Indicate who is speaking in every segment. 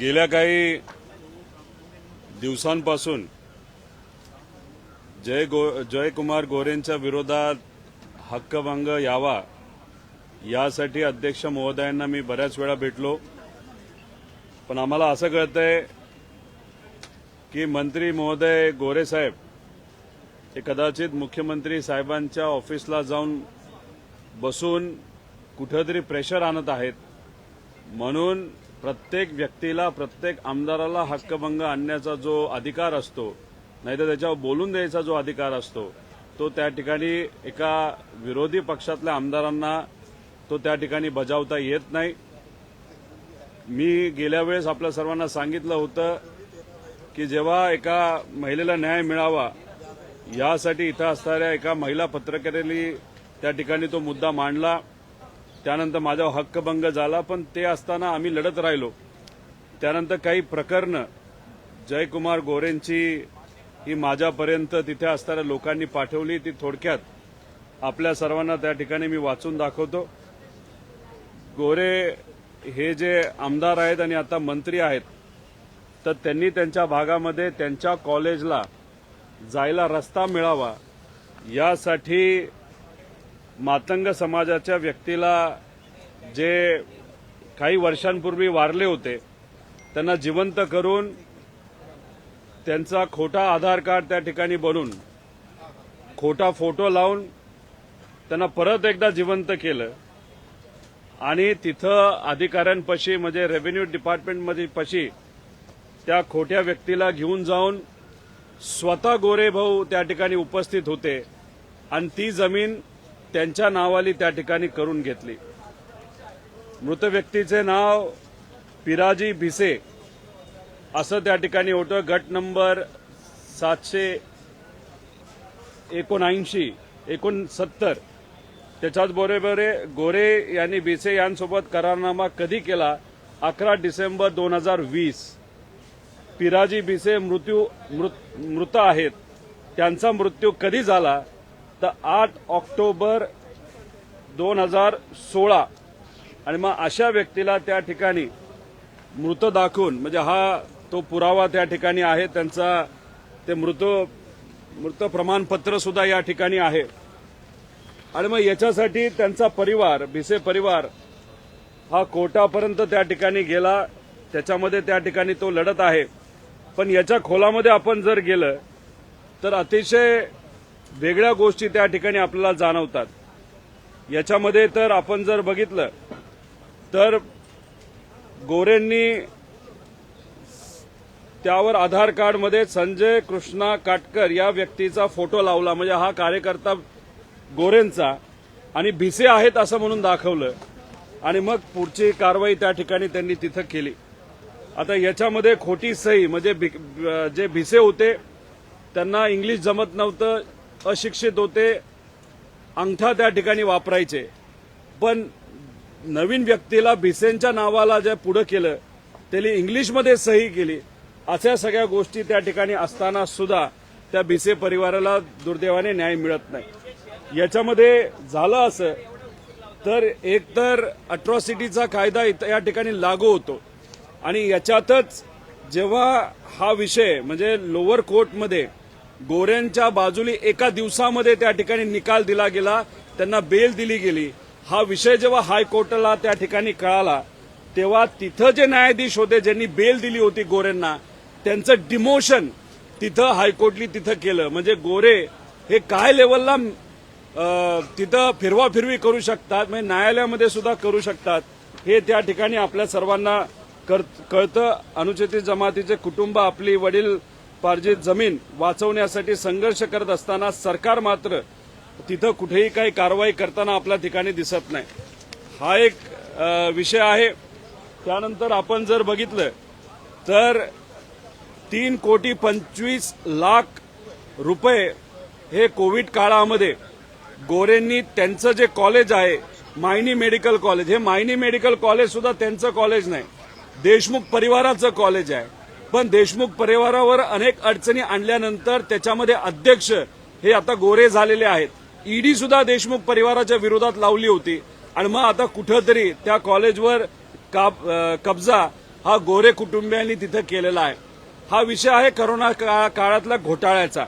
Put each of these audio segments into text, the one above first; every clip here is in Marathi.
Speaker 1: गेल्या काही दिवसांपासून जय गो जयकुमार गोरेंच्या विरोधात हक्कभंग यावा यासाठी अध्यक्ष महोदयांना मी बऱ्याच वेळा भेटलो. पण आम्हाला असं कळतंय की मंत्री महोदय गोरे साहेब हे कदाचित मुख्यमंत्री साहेबांच्या ऑफिसला जाऊन बसून कुठंतरी प्रेशर आणत आहेत. म्हणून प्रत्येक व्यक्तीला प्रत्येक आमदाराला हक्कभंग आणण्याचा जो अधिकार असतो नाहीतर त्याच्यावर बोलून द्यायचा जो अधिकार असतो तो त्या ठिकाणी एका विरोधी पक्षातल्या आमदारांना तो त्या ठिकाणी बजावता येत नाही. मी गेल्या वेळेस आपल्या सर्वांना सांगितलं होतं की जेव्हा एका महिलेला न्याय मिळावा यासाठी इथं असणाऱ्या एका महिला पत्रकारांनी त्या ठिकाणी तो मुद्दा मांडला. त्यानंतर माझा हक्कभंग झाला पण ते असताना आम्ही लढत राहिलो. त्यानंतर काही प्रकरणं जयकुमार गोरेंची ही माझ्यापर्यंत तिथे असणाऱ्या लोकांनी पाठवली ती थोडक्यात आपल्या सर्वांना त्या ठिकाणी मी वाचून दाखवतो. गोरे हे जे आमदार आहेत आणि आता मंत्री आहेत तर त्यांनी त्यांच्या भागामध्ये त्यांच्या कॉलेजला जायला रस्ता मिळावा यासाठी मातंग समाजाच्या व्यक्तीला जे काही वर्षांपूर्वी वारले होते त्यांना जिवंत करून त्यांचा खोटा आधार कार्ड त्या ठिकाणी बनून खोटा फोटो लावून त्यांना परत एकदा जिवंत केलं. आणि तिथं अधिकाऱ्यांपाशी म्हणजे रेव्हेन्यू डिपार्टमेंटमध्ये पशी त्या खोट्या व्यक्तीला घेऊन जाऊन स्वतः गोरे भाऊ त्या ठिकाणी उपस्थित होते. आणि ती जमीन त्यांच्या नावाली त्या ठिकाणी करून घेतली. मृत व्यक्तीचे नाव पिराजी भिसे असं त्या ठिकाणी होतं. गट नंबर सातशे एकोणऐंशी एकोणसत्तर. त्याच्याच बरोबरे गोरे यांनी भिसे यांसोबत करारनामा कधी केला? अकरा डिसेंबर दोन हजार वीस. पिराजी भिसे मृत्यू मृत मृत आहेत. त्यांचा मृत्यू कधी झाला? तर आठ ऑक्टोबर दोन हजार सोळा. आणि मग अशा व्यक्तीला त्या ठिकाणी मृत दाखवून म्हणजे हा तो पुरावा त्या ठिकाणी आहे त्यांचा ते मृत मृत प्रमाणपत्र सुद्धा या ठिकाणी आहे. आणि मग याच्यासाठी त्यांचा परिवार भिसे परिवार हा कोर्टापर्यंत त्या ठिकाणी गेला. त्याच्यामध्ये त्या ठिकाणी तो लढत आहे. पण याच्या खोलामध्ये आपण जर गेलं तर अतिशय वेगळ्या गोष्टी त्या ठिकाणी आपल्याला जाणवतात. याच्यामध्ये तर आपण जर बघितलं तर गोरेंनी त्यावर आधार कार्डमध्ये संजय कृष्णा काटकर या व्यक्तीचा फोटो लावला. म्हणजे हा कार्यकर्ता गोरेंचा आणि भिसे आहेत असं म्हणून दाखवलं. आणि मग पुढची कारवाई त्या ठिकाणी त्यांनी तिथं केली. आता याच्यामध्ये खोटी सही म्हणजे जे भिसे होते त्यांना इंग्लिश जमत नव्हतं. अशिक्षित होते अंगठा त्या ठिकाणी वापरायचे. पण नवीन व्यक्तीला भिसेनच्या नावाला जे पुढं केलं त्यांनी इंग्लिशमध्ये सही केली. अशा सगळ्या गोष्टी त्या ठिकाणी असताना सुद्धा त्या भिसे परिवाराला दुर्दैवाने न्याय मिळत नाही. याच्यामध्ये झालं असं तर एकतर अट्रॉसिटीचा कायदा इथं या ठिकाणी लागू होतो. आणि याच्यातच जेव्हा हा विषय म्हणजे लोअर कोर्टमध्ये गोऱ्यांच्या बाजूनी एका दिवसामध्ये त्या ठिकाणी निकाल दिला गेला त्यांना बेल दिली गेली. हा विषय जेव्हा हायकोर्टाला त्या ठिकाणी कळाला तेव्हा तिथं जे न्यायाधीश होते ज्यांनी बेल दिली होती गोरेंना त्यांचं डिमोशन तिथं हायकोर्टनी तिथं केलं. म्हणजे गोरे हे काय लेवलला तिथं फिरवाफिरवी करू शकतात म्हणजे न्यायालयामध्ये सुद्धा करू शकतात हे त्या ठिकाणी आपल्या सर्वांना कळतं अनुसूचित जमातीचे कुटुंब आपली वडील पार्जित जमीन वाचवण्यासाठी संघर्ष करत असताना सरकार मात्र तिथं कुठेही काही कारवाई करताना आपल्या ठिकाणी दिसत नाही. हा एक विषय आहे. त्यानंतर आपण जर बघितलं तर तीन कोटी पंचवीस लाख रुपये हे कोविड काळामध्ये गोरेंनी त्यांचं जे कॉलेज आहे मायनी मेडिकल कॉलेज हे मायनी मेडिकल कॉलेज सुद्धा त्यांचं कॉलेज नाही. देशमुख परिवाराचं कॉलेज आहे. पण देशमुख परिवारावर अनेक अडचणी आणल्यानंतर त्याच्यामध्ये अध्यक्ष हे आता गोरे झालेले आहेत. ईडी सुद्धा देशमुख परिवाराच्या विरोधात लावली होती. आणि मग आता कुठंतरी त्या कॉलेजवर कब्जा हा गोरे कुटुंबियांनी तिथं केलेला आहे. हा विषय आहे करोना का- काळातला घोटाळ्याचा.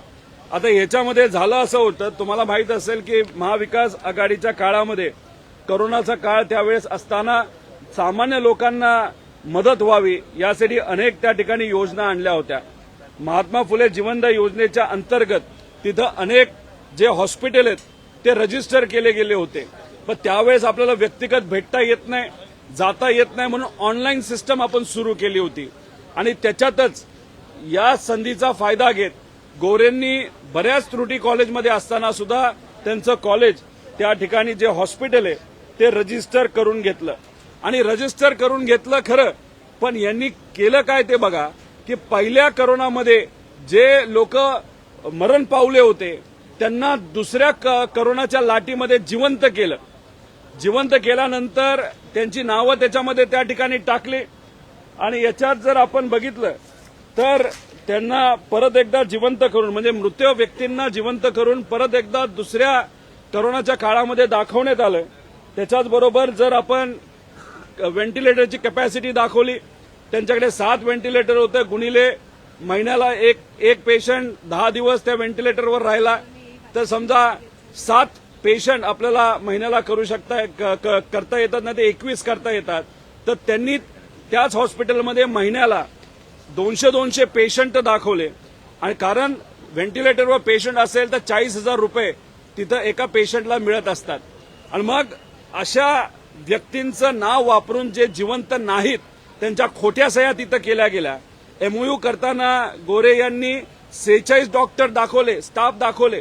Speaker 1: आता याच्यामध्ये झालं असं होतं तुम्हाला माहीत असेल की महाविकास आघाडीच्या काळामध्ये करोनाचा काळ त्यावेळेस असताना सामान्य लोकांना मदत व्हावी यासाठी अनेक त्या ठिकाणी योजना आणल्या होत्या. महात्मा फुले जिवंत योजनेच्या अंतर्गत तिथं अनेक जे हॉस्पिटल आहेत ते रजिस्टर केले गेले होते. पण त्यावेळेस आपल्याला व्यक्तिगत भेटता येत नाही जाता येत नाही म्हणून ऑनलाईन सिस्टम आपण सुरू केली होती. आणि त्याच्यातच या संधीचा फायदा घेत गोरेंनी बऱ्याच त्रुटी कॉलेजमध्ये असताना सुद्धा त्यांचं कॉलेज त्या ठिकाणी जे हॉस्पिटल आहे ते रजिस्टर करून घेतलं. आणि रजिस्टर करून घेतलं खरं. पण यांनी केलं काय ते बघा की पहिल्या करोनामध्ये जे लोक मरण पावले होते त्यांना दुसऱ्या क- करोनाच्या लाटीमध्ये जिवंत केलं. जिवंत केल्यानंतर त्यांची नावं त्याच्यामध्ये त्या ठिकाणी टाकली. आणि याच्यात जर आपण बघितलं तर त्यांना परत एकदा जिवंत करून म्हणजे मृत व्यक्तींना जिवंत करून परत एकदा दुसऱ्या करोनाच्या काळामध्ये दाखवण्यात आलं. त्याच्याचबरोबर जर आपण व्हेंटिलेटरची कॅपॅसिटी दाखवली. त्यांच्याकडे सात व्हेंटिलेटर होते. गुणिले महिन्याला एक एक पेशंट दहा दिवस त्या व्हेंटिलेटरवर राहिला. तर समजा सात पेशंट आपल्याला महिन्याला करू शकता क- क- करता येतात ना ते एकवीस करता येतात. तर त्यांनी त्याच हॉस्पिटलमध्ये महिन्याला दोनशे दोनशे पेशंट दाखवले. आणि कारण व्हेंटिलेटरवर पेशंट असेल तर चाळीस हजार रुपये तिथं एका पेशंटला मिळत असतात. आणि मग अशा व्यक्तींचं नाव वापरून जे जिवंत नाहीत त्यांच्या खोट्या सह्या तिथं केल्या गेल्या. एमओयू करताना गोरे यांनी सेहेचाळीस डॉक्टर दाखवले स्टाफ दाखवले.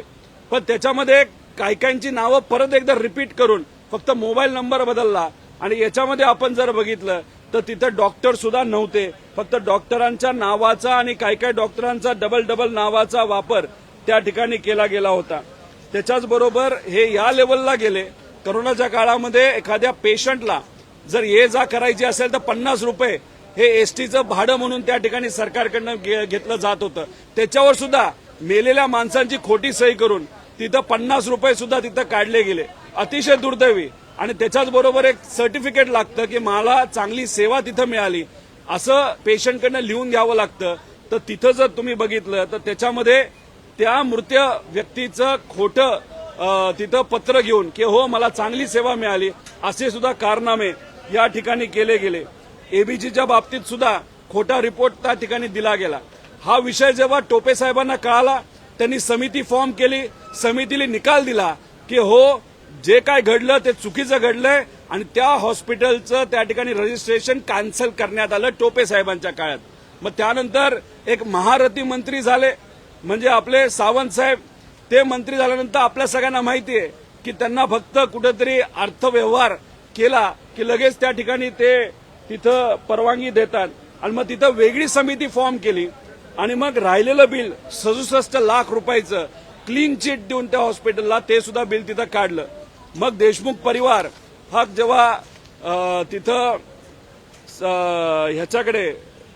Speaker 1: पण त्याच्यामध्ये काही काहींची नावं परत एकदा रिपीट करून फक्त मोबाईल नंबर बदलला. आणि याच्यामध्ये आपण जर बघितलं तर तिथं डॉक्टर सुद्धा नव्हते. फक्त डॉक्टरांच्या नावाचा आणि काही काही डॉक्टरांचा डबल डबल नावाचा वापर त्या ठिकाणी केला गेला होता. त्याच्याचबरोबर हे या लेवलला गेले. करोनाच्या काळामध्ये एखाद्या पेशंटला जर ये जा करायची असेल तर पन्नास रुपये हे एसटीचं भाडं म्हणून त्या ठिकाणी सरकारकडनं घे- घेतलं जात होतं. त्याच्यावर सुद्धा मेलेल्या माणसांची खोटी सही करून तिथं पन्नास रुपये सुद्धा तिथं काढले गेले. अतिशय दुर्दैवी. आणि त्याच्याच बरोबर एक सर्टिफिकेट लागतं की मला चांगली सेवा तिथं मिळाली. असं पेशंटकडनं लिहून घ्यावं लागतं. तर तिथं जर तुम्ही बघितलं तर त्याच्यामध्ये त्या मृत व्यक्तीचं खोटं तिथं पत्र घेऊन की हो मला चांगली सेवा मिळाली. असे सुद्धा कारनामे या ठिकाणी केले गेले. एबीजीच्या बाबतीत सुद्धा खोटा रिपोर्ट त्या ठिकाणी दिला गेला. हा विषय जेव्हा टोपे साहेबांना कळाला त्यांनी समिती फॉर्म केली समितीने निकाल दिला की हो जे काय घडलं ते चुकीचं घडलंय आणि त्या हॉस्पिटलचं त्या ठिकाणी रजिस्ट्रेशन कॅन्सल करण्यात आलं टोपे साहेबांच्या काळात. मग त्यानंतर एक महारथी मंत्री झाले म्हणजे आपले सावंत साहेब ते मंत्री झाल्यानंतर आपल्या सगळ्यांना माहिती आहे की त्यांना फक्त कुठेतरी अर्थव्यवहार केला की लगेच त्या ठिकाणी ते तिथं परवानगी देतात. आणि मग तिथं वेगळी समिती फॉर्म केली. आणि मग राहिलेलं बिल सदुसष्ट लाख रुपयाचं क्लीन चिट देऊन त्या हॉस्पिटलला ते सुद्धा बिल तिथं काढलं. मग देशमुख परिवार हा जेव्हा तिथं ह्याच्याकडे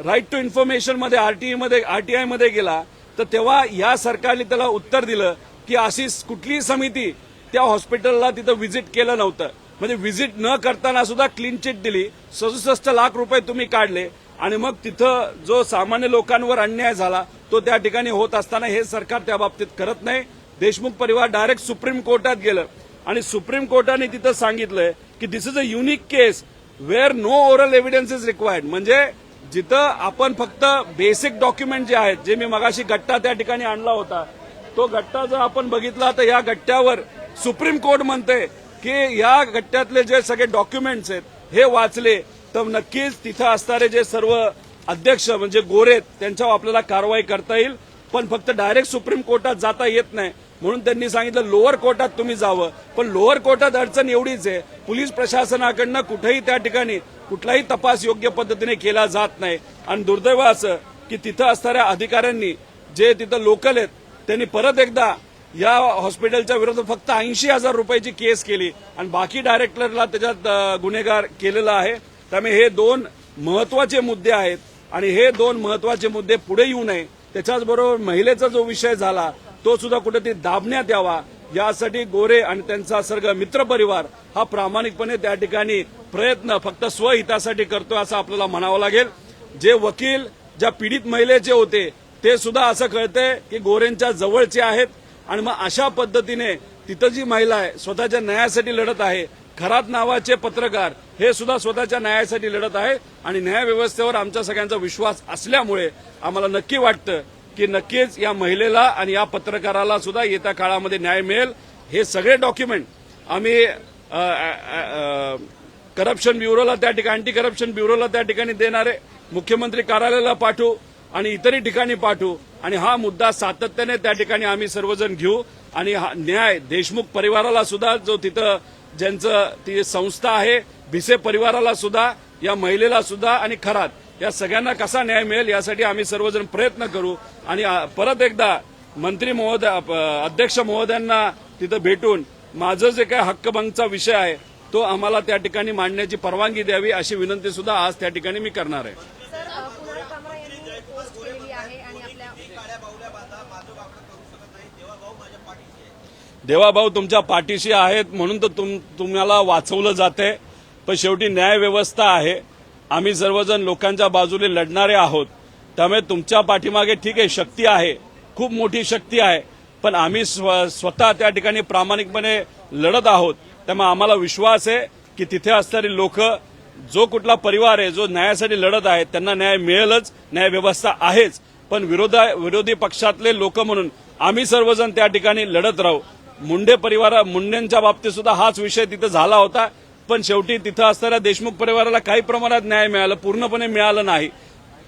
Speaker 1: राईट टू इन्फॉर्मेशनमध्ये आरटीआयमध्ये आरटीआयमध्ये गेला तर तेव्हा या सरकारने त्याला उत्तर दिलं की अशी कुठलीही समिती त्या हॉस्पिटलला तिथं व्हिजिट केलं नव्हतं. म्हणजे व्हिजिट न करताना सुद्धा क्लीन चिट दिली. सदुसष्ट लाख रुपये तुम्ही काढले आणि मग तिथं जो सामान्य लोकांवर अन्याय झाला तो त्या ठिकाणी होत असताना हे सरकार त्या बाबतीत करत नाही. देशमुख परिवार डायरेक्ट सुप्रीम कोर्टात गेलं. आणि सुप्रीम कोर्टाने तिथं सांगितलंय की this is a unique case where no oral evidence is required म्हणजे जिथं आपण फक्त बेसिक डॉक्युमेंट जे आहेत जे मी मगाशी गट्टा त्या ठिकाणी आणला होता तो गट्टा जर आपण बघितला तर या गट्ट्यावर सुप्रीम कोर्ट म्हणते की या गट्ट्यातले जे सगळे डॉक्युमेंट्स आहेत हे वाचले तर नक्कीच तिथं असणारे जे सर्व अध्यक्ष म्हणजे गोरेत त्यांच्यावर आपल्याला कारवाई करता येईल. पण फक्त डायरेक्ट सुप्रीम कोर्टात जाता येत नाही. म्हणून त्यांनी सांगितलं लोअर कोर्टात तुम्ही जावं. पण लोअर कोर्टात अडचण एवढीच आहे पोलीस प्रशासनाकडनं कुठेही त्या ठिकाणी कुठलाही तपास योग्य पद्धतीने केला जात नाही. आणि दुर्दैव असं की तिथं असणाऱ्या अधिकाऱ्यांनी जे तिथं लोकल आहेत त्यांनी परत एकदा या हॉस्पिटलच्या विरोधात फक्त ऐंशी हजार रुपयाची केस केली आणि बाकी डायरेक्टरला त्याच्यात गुन्हेगार केलेला आहे. त्यामुळे हे दोन महत्त्वाचे मुद्दे आहेत आणि हे दोन महत्त्वाचे मुद्दे पुढे येऊ नये. त्याच्याचबरोबर महिलेचा जो विषय झाला तो सुद्धा कुठेतरी दाबण्यात यावा. यासाठी गोरे आणि त्यांचा सर्ग मित्रपरिवार हा प्रामाणिकपणे त्या ठिकाणी प्रयत्न फक्त स्वहितासाठी करतोय असं आपल्याला म्हणावं लागेल. जे वकील ज्या पीडित महिलेचे होते ते सुद्धा असं कळतंय की गोरेंच्या जवळचे आहेत आणि मग अशा पद्धतीने तिथं जी महिला आहे स्वतःच्या न्यायासाठी लढत आहे खरात नावाचे पत्रकार हे सुद्धा स्वतःच्या न्यायासाठी लढत आहे आणि न्यायव्यवस्थेवर आमच्या सगळ्यांचा विश्वास असल्यामुळे आम्हाला नक्की वाटतं की नक्कीच या महिलेला आणि या पत्रकाराला सुद्धा येत्या काळामध्ये न्याय मिळेल. हे सगळे डॉक्युमेंट आम्ही करप्शन ब्युरोला त्या ठिकाणी अँटी करप्शन ब्युरोला त्या ठिकाणी देणारे मुख्यमंत्री कार्यालयाला पाठवू आणि इतरही ठिकाणी पाठवू. आणि हा मुद्दा सातत्याने त्या ठिकाणी आम्ही सर्वजण घेऊ. आणि हा न्याय देशमुख परिवाराला सुद्धा जो तिथं ज्यांचं ती संस्था आहे भिसे परिवाराला सुद्धा या महिलेला सुद्धा आणि खरात. या सगळ्यांना कसा न्याय मिळेल यासाठी आम्ही सर्वजण प्रयत्न करू. आणि परत एकदा मंत्री महोदय अध्यक्ष महोदयांना तिथं भेटून माझं जे काय हक्कभंगचा विषय आहे तो आम्हाला त्या ठिकाणी मांडण्याची परवानगी द्यावी अशी विनंती सुद्धा आज त्या ठिकाणी मी करणार आहे. देवाभाऊ तुमच्या पाठीशी आहेत म्हणून तर तुम तुम्हाला वाचवलं जाते पण शेवटी न्याय व्यवस्था आहे. आम्ही सर्वजण लोकांच्या बाजूने लढणारे आहोत. त्यामुळे तुमच्या पाठीमागे ठीक आहे शक्ती आहे. खूप मोठी शक्ती आहे. पण आम्ही स्व- स्वतः त्या ठिकाणी प्रामाणिकपणे लढत आहोत. त्यामुळे आम्हाला विश्वास आहे की तिथे असणारी लोक जो कुठला परिवार आहे जो न्यायासाठी लढत आहे त्यांना न्याय मिळेलच न्यायव्यवस्था आहेच. पण विरोधा विरोधी पक्षातले लोक म्हणून आम्ही सर्वजण त्या ठिकाणी लढत राहू. मुंडे परिवारा मुंडेंच्या बाबतीत सुद्धा हाच विषय तिथं झाला होता. पण शेवटी तिथं असणाऱ्या देशमुख परिवाराला काही प्रमाणात न्याय मिळाला पूर्णपणे मिळालं नाही.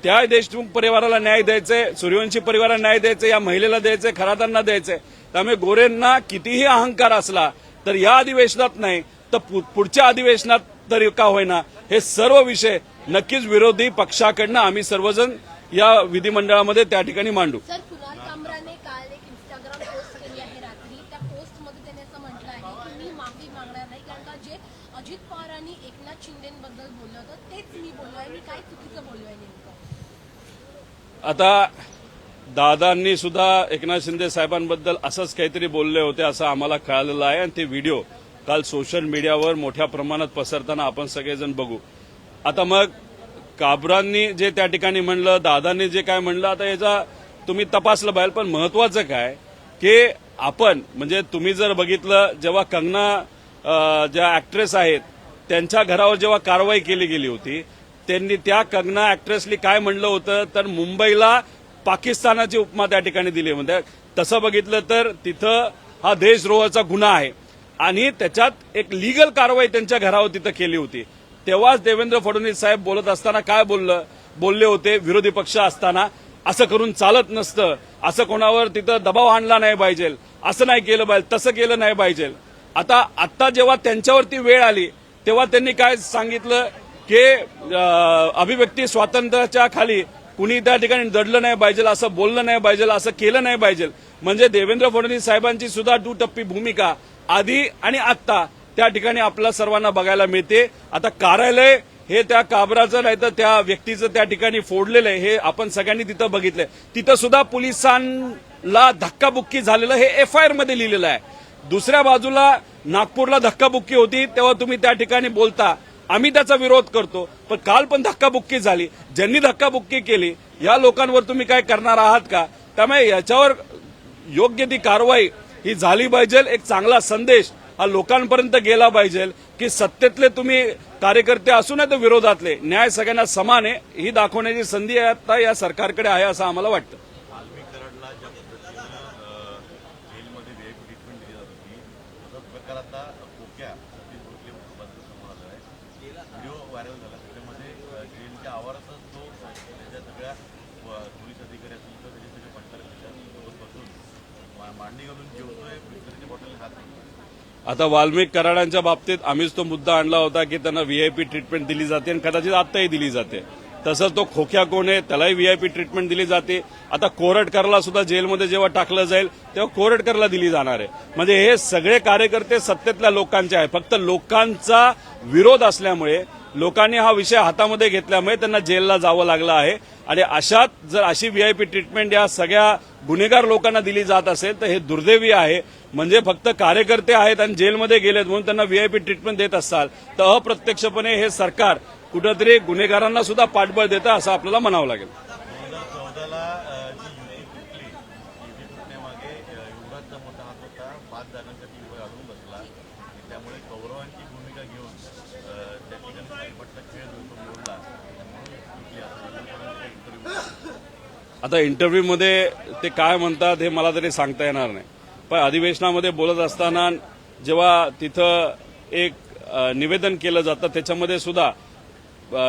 Speaker 1: त्या देशमुख परिवाराला न्याय द्यायचे सूर्यवंशी परिवाराला न्याय द्यायचे या महिलेला द्यायचे खरातांना द्यायचे. त्यामुळे गोरेंना कितीही अहंकार असला तर या अधिवेशनात नाही तर पु- पुढच्या अधिवेशनात तरी का होईना. हे सर्व विषय नक्कीच विरोधी पक्षाकडनं आम्ही सर्वजण या विधिमंडळामध्ये त्या ठिकाणी मांडू
Speaker 2: सर कुणाल कामराने काल एक इंस्टाग्राम पोस्ट केली आहे रात्री त्या पोस्टमध्ये त्याने असं म्हटलं आहे की मी माफी मागणार नाही कारण का जे अजित पवार आणि एकनाथ शिंदेबद्दल बोललं होतं तेच मी बोललो आहे मी काय चुकीचं बोललो आहे नेमकं
Speaker 1: आता दादांनी सुद्धा एकनाथ शिंदे साहेबांबद्दल असंच काहीतरी बोलले होते असं आम्हाला कळालेलं आहे. आणि ते व्हिडिओ काल सोशल मीडियावर मोठ्या प्रमाणात पसरताना आपण सगळेजण बघू. आता मग काबरांनी जे त्या ठिकाणी म्हणलं दादांनी जे काय म्हणलं आता याचा तुम्ही तपासलं पाहिजे पण महत्वाचं काय की आपण म्हणजे तुम्ही जर बघितलं जेव्हा कंगना ज्या ऍक्ट्रेस आहेत त्यांच्या घरावर जेव्हा कारवाई केली गेली होती त्यांनी त्या कंगना ऍक्ट्रेसली काय म्हणलं होतं तर मुंबईला पाकिस्तानाची उपमा त्या ठिकाणी दिली. म्हणजे तसं बघितलं तर तिथं हा देशद्रोहाचा गुन्हा आहे. आणि त्याच्यात एक लिगल कारवाई त्यांच्या घरावर तिथं केली होती. तेव्हाच देवेंद्र फडणवीस साहेब बोलत असताना काय बोललं? बोलले होते विरोधी पक्ष असताना असं करून चालत नसतं. असं कोणावर तिथं दबाव आणला नाही पाहिजे. असं नाही केलं पाहिजे. तसं केलं नाही पाहिजे. आता आता जेव्हा त्यांच्यावरती वेळ आली तेव्हा त्यांनी काय सांगितलं? की अभिव्यक्ती स्वातंत्र्याच्या खाली कुणी त्या ठिकाणी दडलं नाही पाहिजे असं बोललं नाही पाहिजे असं केलं नाही पाहिजे. म्हणजे देवेंद्र फडणवीस साहेबांची सुद्धा दुटप्पी भूमिका आधी आणि आत्ता त्या ठिकाणी आपल्या सर्वांना बघायला मिळते. आता कार्यालय हे त्या काबराचं नाही तर त्या व्यक्तीचं त्या ठिकाणी फोडलेलं आहे हे आपण सगळ्यांनी तिथं बघितलंय. तिथं सुद्धा पोलिसांना धक्काबुक्की झालेलं हे एफ आय आरमध्ये लिहिलेलं आहे. दुसऱ्या बाजूला नागपूरला धक्काबुक्की होती तेव्हा तुम्ही त्या ठिकाणी बोलता. आम्ही त्याचा विरोध करतो. पण काल पण धक्काबुक्की झाली. ज्यांनी धक्काबुक्की केली या लोकांवर तुम्ही काय करणार आहात का? त्यामुळे याच्यावर योग्य ती कारवाई ही झाली पाहिजे. एक चांगला संदेश हा लोकांपर्यंत गेला पाहिजे की सत्तेतले तुम्ही कार्यकर्ते असू नये तर विरोधातले. न्याय सगळ्यांना समान आहे. ही दाखवण्याची संधी आता या सरकारकडे आहे असं आम्हाला वाटतं
Speaker 3: वाल्मी कराडला ज्या पद्धतीनं अ, जेलमध्ये व्हीआयपी ट्रीटमेंट दिली जात होती तसाच प्रकार आता कोक्या सतीश भोसले कुटुंबाचा समोर आला आहे व्हिडिओ व्हायरल झाला त्याच्यामध्ये अ, जेलच्या आवारातच तो अ, त्याच्या सगळ्या व- पोलीस अधिकारी असतील तर त्याचे सगळे पंटर सोबत बसून मा- मांडी घालून जेवतोय बिस्लरीच्या बॉटल खात नाही
Speaker 1: आता वाल्मिक कराडांच्या बाबतीत आम्हीच तो मुद्दा आणला होता की त्यांना व्हीआयपी ट्रीटमेंट दिली जाते आणि कदाचित आत्ताही दिली जाते. तसंच तो खोक्या कोण आहे त्यालाही व्हीआयपी ट्रीटमेंट दिली जाते. आता कोरटकरला सुद्धा जेलमध्ये जेव्हा टाकलं जाईल तेव्हा कोरटकरला दिली जाणार आहे. म्हणजे हे सगळे कार्यकर्ते सत्तेतल्या लोकांचे आहे फक्त लोकांचा विरोध असल्यामुळे लोकांनी हा विषय हातामध्ये घेतल्यामुळे त्यांना जेलला जावं लागलं आहे. आणि अशात जर अशी व्हीआयपी ट्रीटमेंट या सगळ्या गुन्हेगार लोकांना दिली जात असेल तर हे दुर्दैवी आहे. म्हणजे फक्त कार्यकर्ते आहेत आणि जेलमध्ये गेलेत म्हणून त्यांना व्हीआयपी ट्रीटमेंट देत असाल तर अप्रत्यक्षपणे हे सरकार कुठंतरी गुन्हेगारांना सुद्धा पाठबळ देतं असं आपल्याला म्हणावं लागेल
Speaker 3: दोन हजार चौदाला जी युती फुटली युती फुटण्यामागे अ, युवराजचा मोठा हात होता पाच जागांसाठी अडून बसला. आणि त्यामुळे कौरवांची भूमिका घेऊन त्या ठिकाणी पाठीपाठचा खेळ मोडला
Speaker 1: आता इंटरव्ह्यूमध्ये ते काय म्हणतात हे मला तरी सांगता येणार नाही. पण अधिवेशनामध्ये बोलत असताना जेव्हा तिथं एक निवेदन केलं जातं त्याच्यामध्ये सुद्धा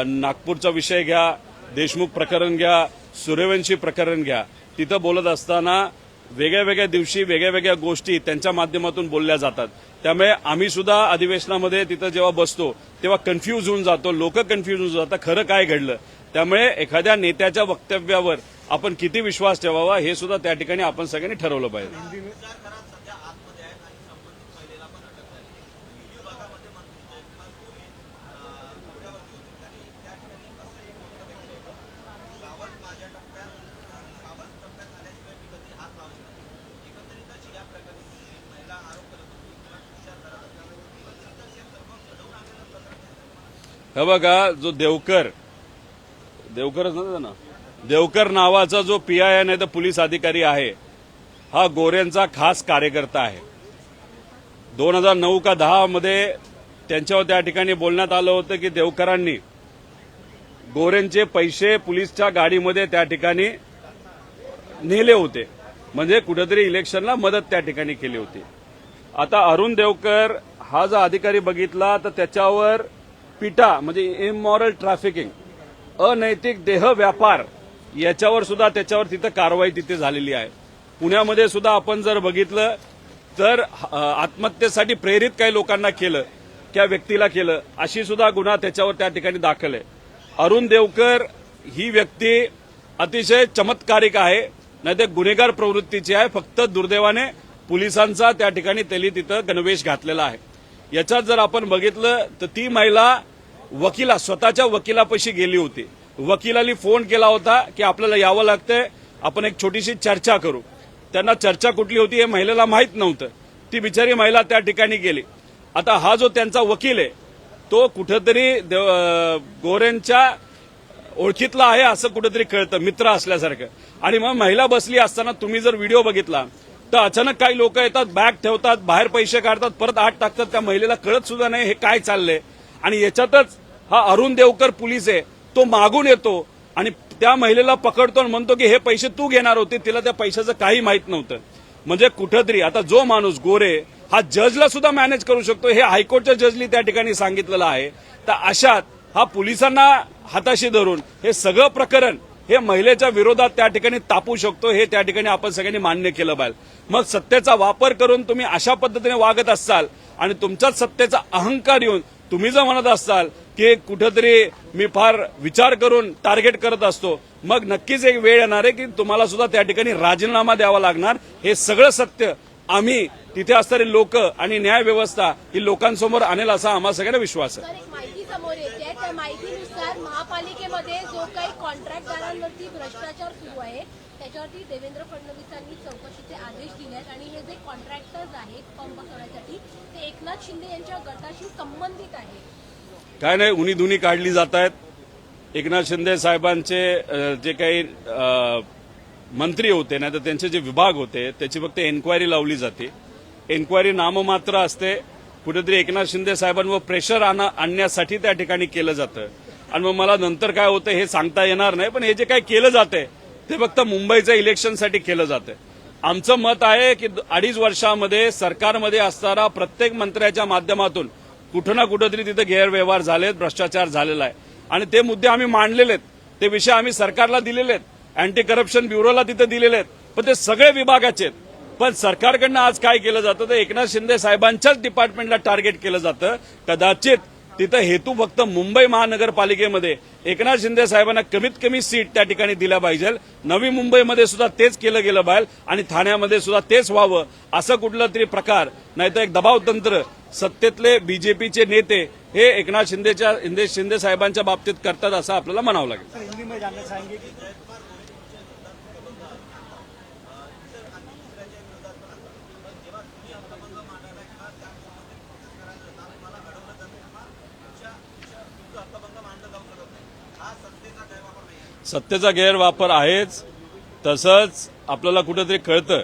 Speaker 1: नागपूरचा विषय घ्या देशमुख प्रकरण घ्या सूर्यवंशी प्रकरण घ्या. तिथं बोलत असताना वेगळ्या वेगळ्या दिवशी वेगळ्या वेगळ्या गोष्टी त्यांच्या माध्यमातून बोलल्या जातात. त्यामुळे आम्ही सुद्धा अधिवेशनामध्ये तिथं जेव्हा बसतो तेव्हा कन्फ्यूज होऊन जातो लोक कन्फ्यूज होऊन जातात खरं काय घडलं? त्यामुळे एखाद्या नेत्याच्या वक्तव्यावर आपण किती विश्वास ठेवावा हे सुद्धा त्या ठिकाणी आपण सगळ्यांनी ठरवलं पाहिजे. हे बघा जो देवकर. देवकरच ना ना देवकर नावाचा जो पी आय एन आहे तर पोलीस अधिकारी आहे हा गोऱ्यांचा खास कार्यकर्ता आहे. दोन हजार नऊ का दहामध्ये त्यांच्यावर त्या ठिकाणी बोलण्यात आलं होतं की देवकरांनी गोऱ्यांचे पैसे पोलीसच्या गाडीमध्ये त्या ठिकाणी नेले होते. म्हणजे कुठेतरी इलेक्शनला मदत त्या ठिकाणी केली होती. आता अरुण देवकर हा जो अधिकारी बघितला तर त्याच्यावर पिटा म्हणजे इमॉरल ट्रॅफिकिंग अनैतिक देह व्यापार याच्यावर सुद्धा त्याच्यावर तिथं कारवाई तिथे झालेली आहे. पुण्यामध्ये सुद्धा आपण जर बघितलं तर आत्महत्येसाठी प्रेरित काही लोकांना केलं त्या व्यक्तीला केलं अशी सुद्धा गुन्हा त्याच्यावर त्या ठिकाणी दाखल आहे. अरुण देवकर ही व्यक्ती अतिशय चमत्कारिक आहे नाही ते गुन्हेगार प्रवृत्तीची आहे फक्त दुर्दैवाने पोलिसांचा त्या ठिकाणी त्यांनी तिथं गणवेश घातलेला आहे. याच्यात जर आपण बघितलं तर ती महिला वकिला स्वतःच्या वकिलापाशी गेली होती. वकिलाली फोन केला होता की आपल्याला यावं लागतंय आपण एक छोटीशी चर्चा करू. त्यांना चर्चा कुठली होती हे महिलेला माहीत नव्हतं. ती बिचारी महिला त्या ठिकाणी गेली. आता हा जो त्यांचा वकील आहे तो कुठंतरी देव- गोऱ्यांच्या ओळखीतला आहे असं कुठेतरी कळतं मित्र असल्यासारखं. आणि मग महिला बसली असताना तुम्ही जर व्हिडिओ बघितला तर अचानक काही लोक येतात बॅग ठेवतात बाहेर पैसे काढतात परत आत टाकतात. त्या महिलेला कळत सुद्धा नाही हे काय चाललंय. आणि याच्यातच हा अरुण देवकर पोलीस आहे. तो मागून येतो आणि त्या महिलेला पकडतो आणि म्हणतो की हे पैसे तू घेणार होते तिला त्या पैशाचं काही माहीत नव्हतं. म्हणजे कुठंतरी आता जो माणूस गोरे हा जजला सुद्धा मॅनेज करू शकतो. हे हायकोर्टच्या जजनी त्या ठिकाणी सांगितलेलं आहे. तर अशात हा पोलिसांना हाताशी धरून हे सगळं प्रकरण हे महिलेच्या विरोधात त्या ठिकाणी तापू शकतो हे त्या ठिकाणी आपण सगळ्यांनी मान्य केलं पाहिजे. मग सत्तेचा वापर करून तुम्ही अशा पद्धतीने वागत असाल आणि तुमच्याच सत्तेचा अहंकार येऊन तुम्ही जर म्हणत असाल की कुठंतरी मी फार विचार करून टार्गेट करत असतो. मग नक्कीच एक वेळ येणार आहे की तुम्हाला सुद्धा त्या ठिकाणी राजीनामा द्यावा लागणार. हे सगळं सत्य आम्ही तिथे असणारे लोक आणि न्याय व्यवस्था ही लोकांसमोर आणेल असा आम्हा सगळ्यांना विश्वास आहे.
Speaker 2: माहितीनुसार महापालिकेमध्ये जो काही कॉन्ट्रॅक्टदारांवरती भ्रष्टाचार सुरू आहे त्याच्यावरती देवेंद्र फडणवीसांनी चौकशीचे आदेश दिले आहेत. आणि हे जे कॉन्ट्रॅक्टर्स आहेत पंप करण्यासाठी ते एकनाथ शिंदे यांच्या गटाशी संबंधित आहे
Speaker 1: काय नाही उनी काढली जात आहेत एकनाथ शिंदे साहेबांचे जे काही मंत्री होते नाही तर त्यांचे जे विभाग होते त्याची फक्त एन्क्वायरी लावली जाते. एन्क्वायरी नाममात्र असते. कुठेतरी एकनाथ शिंदे साहेबांवर प्रेशर आणण्यासाठी त्या ठिकाणी केलं जातं. आणि मग मला नंतर काय होतं हे सांगता येणार नाही पण हे जे काही केलं जातंय ते फक्त मुंबईच्या इलेक्शनसाठी केलं जातं. आमचं मत आहे की अडीच वर्षामध्ये सरकारमध्ये असणारा प्रत्येक मंत्र्याच्या माध्यमातून कुठं ना कुठंतरी तिथे गैरव्यवहार झालेत भ्रष्टाचार झालेला आहे. आणि ते मुद्दे आम्ही मांडलेले आहेत. ते विषय आम्ही सरकारला दिलेले आहेत. अँटी करप्शन ब्युरोला तिथे दिलेले आहेत. पण ते सगळे विभागाचे आहेत. पण सरकारकडनं आज काय केलं जातं तर एकनाथ शिंदे साहेबांच्याच डिपार्टमेंटला टार्गेट केलं जातं. कदाचित तिथं हेतू फक्त मुंबई महानगरपालिकेमध्ये. एकनाथ शिंदे साहेबांना कमीत कमी सीट त्या ठिकाणी दिल्या पाहिजे. नवी मुंबईमध्ये सुद्धा तेच केलं गेलं बाहेर आणि ठाण्यामध्ये सुद्धा तेच व्हावं असं कुठलं तरी प्रकार. नाहीतर एक दबाव तंत्र सत्तेतले बीजेपीचे नेते हे एकनाथ शिंदेच्या शिंदे शिंदे साहेबांच्या बाबतीत करतात असं आपल्याला म्हणावं लागेल
Speaker 4: सर हिंदी में जानना चाहेंगे कि
Speaker 1: सत्तेचा गैरवापर आहेच. तसंच आपल्याला कुठेतरी कळतं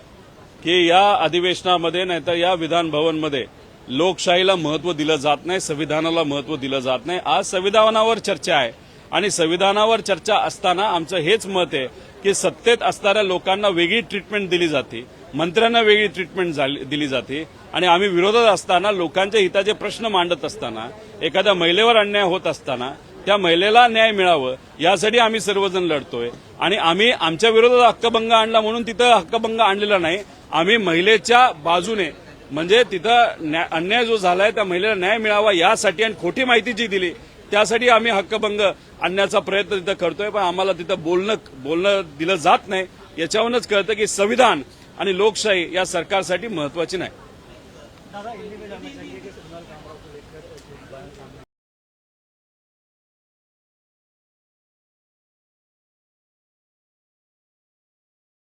Speaker 1: की या अधिवेशनामध्ये नाहीतर या विधान भवनमध्ये लोकशाहीला महत्त्व दिलं जात नाही संविधानाला महत्त्व दिलं जात नाही. आज संविधानावर चर्चा आहे. आणि संविधानावर चर्चा असताना आमचं हेच मत आहे की सत्तेत असणाऱ्या लोकांना वेगळी ट्रीटमेंट दिली जाते. मंत्र्यांना वेगळी ट्रीटमेंट झाली- दिली जाते. आणि आम्ही विरोधात असताना लोकांच्या हिताचे प्रश्न मांडत असताना एखाद्या महिलेवर अन्याय होत असताना त्या महिलेला न्याय मिळावं यासाठी आम्ही सर्वजण लढतोय. आणि आम्ही आमच्या विरोधात हक्कभंग आणला म्हणून तिथं हक्कभंग आणलेला नाही. आम्ही महिलेच्या बाजूने म्हणजे तिथं अन्याय जो झालाय त्या महिलेला न्याय मिळावा यासाठी आणि खोटी माहिती जी दिली त्यासाठी आम्ही हक्कभंग आणण्याचा प्रयत्न तिथं करतोय. पण आम्हाला तिथं बोलणं बोलणं दिलं जात नाही. याच्यावरूनच कळतं की संविधान आणि लोकशाही या सरकारसाठी महत्वाची नाही.